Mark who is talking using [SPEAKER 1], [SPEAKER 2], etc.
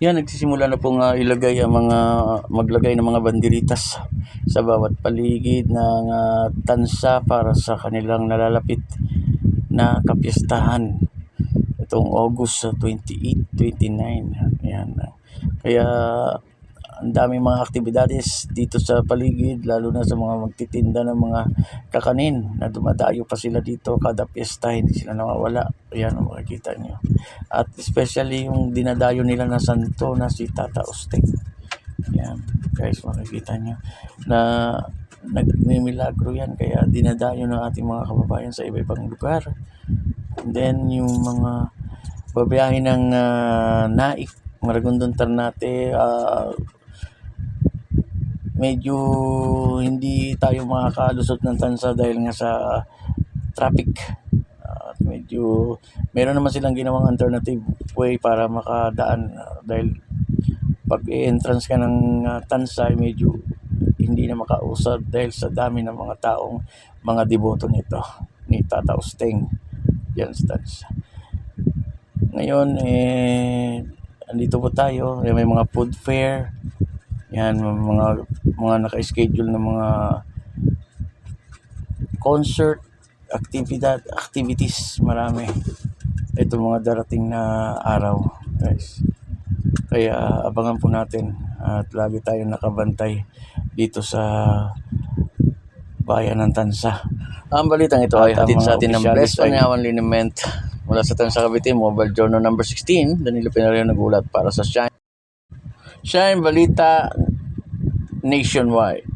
[SPEAKER 1] Yan, nagsisimula na pong ah, ilagay ang mga, maglagay ng mga banderitas sa bawat paligid ng ah, tansa para sa kanilang nalalapit na kapistahan. Itong August ah, 28, 29. Yan. Kaya ang daming mga aktibidades dito sa paligid, lalo na sa mga magtitinda ng mga kakanin na dumadayo pa sila dito kada piyesta, hindi sila nawawala. Ayan ang makikita nyo. At especially yung dinadayo nila na santo na si Tata Usteng. Yan, guys, makikita nyo na nagmimilagro yan kaya dinadayo ng ating mga kababayan sa iba-ibang lugar. And then yung mga babiyahe ng ah, Naik, Maragondon Ternate, ah, medyo hindi tayo makakalusot ng tansa dahil nga sa traffic. At medyo meron naman silang ginawang alternative way para makadaan ah, dahil pag entrance ka ng ah, tansa ay medyo hindi na makausad dahil sa dami ng mga taong mga deboto nito ni Tata Usteng yan sa tansa. Ngayon eh andito po tayo, eh, may mga food fair. Yan mga mga naka-schedule na mga concert, actividad, activities, marami. Ito mga darating na araw, guys. Kaya abangan po natin at lagi tayong nakabantay dito sa bayan ng Tansa. Ang balitang ito ay hatid sa atin ng Blessed Panyawan Liniment mula sa Tansa Cavite, Mobile Journal number 16. Danilo Pinario nagulat para sa Shine. Shine Balita Nationwide.